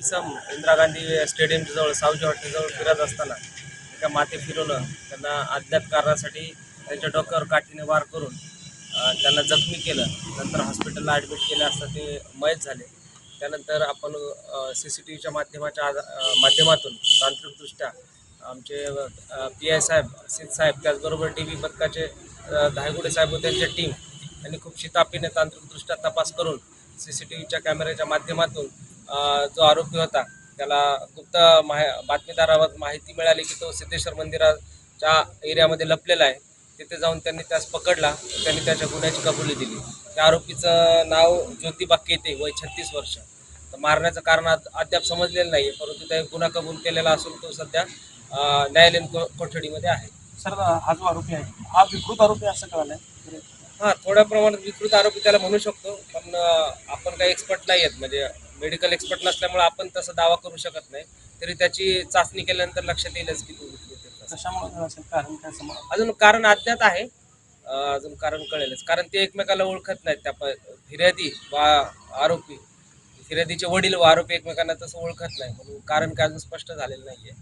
इसम इंदिरा गांधी स्टेडियम जवळ सावजी हॉटेलजवळ फिरत असताना एका माते फिरवलं. त्यांना अज्ञात कारणासाठी त्यांच्या डोक्यावर काठीने वार करून त्यांना जखमी केलं. नंतर हॉस्पिटलला ॲडमिट केलं असता ते मयत झाले. त्यानंतर आपण सी सी टी व्हीच्या माध्यमाच्या आधा- माध्यमातून तांत्रिकदृष्ट्या आमचे पी आय साहेब सिद्ध साहेब त्याचबरोबर डी बी पथकाचे धायगुडे साहेब व त्यांच्या टीम यांनी खूप शितापीने तांत्रिकदृष्ट्या तपास करून सी सी टी व्हीच्या कॅमेऱ्याच्या माध्यमातून जो आरोपी होता त्याला गुप्त माहि बातमीदारावर माहिती मिळाली की तो सिद्धेश्वर मंदिराच्या एरियामध्ये लपलेला आहे. तिथे जाऊन त्यांनी त्यास पकडला. त्यांनी त्याच्या गुन्ह्याची कबुली दिली. त्या आरोपीचं नाव ज्योतिबा केते वय छत्तीस वर्ष. तर मारण्याचं कारण अद- अद्याप समजलेलं नाही परंतु त्या गुन्हा कबूल केलेला असून तो सध्या न्यायालयीन को- कोठडीमध्ये आहे. सर हा जो आरोपी आहे हा विकृत आरोपी असं कळालंय? हां थोड्या प्रमाणात विकृत आरोपी त्याला म्हणू शकतो पण आपण काही एक्सपर्ट नाही आहेत. म्हणजे मेडिकल एक्सपर्ट नसल्यामुळे आपण तसा दावा करू शकत नाही. तरी त्याची चाचणी केल्यानंतर लक्षात येईलच की. कशामुळे कारण काय समोर? अजून कारण अज्ञात आहे. अजून कारण कळेलच. कारण ते एकमेकाला ओळखत नाहीत. त्या फिर्यादी वा आरोपी फिर्यादीचे वडील व आरोपी एकमेकांना तसं ओळखत नाही. म्हणून कारण काय अजून स्पष्ट झालेलं नाहीये.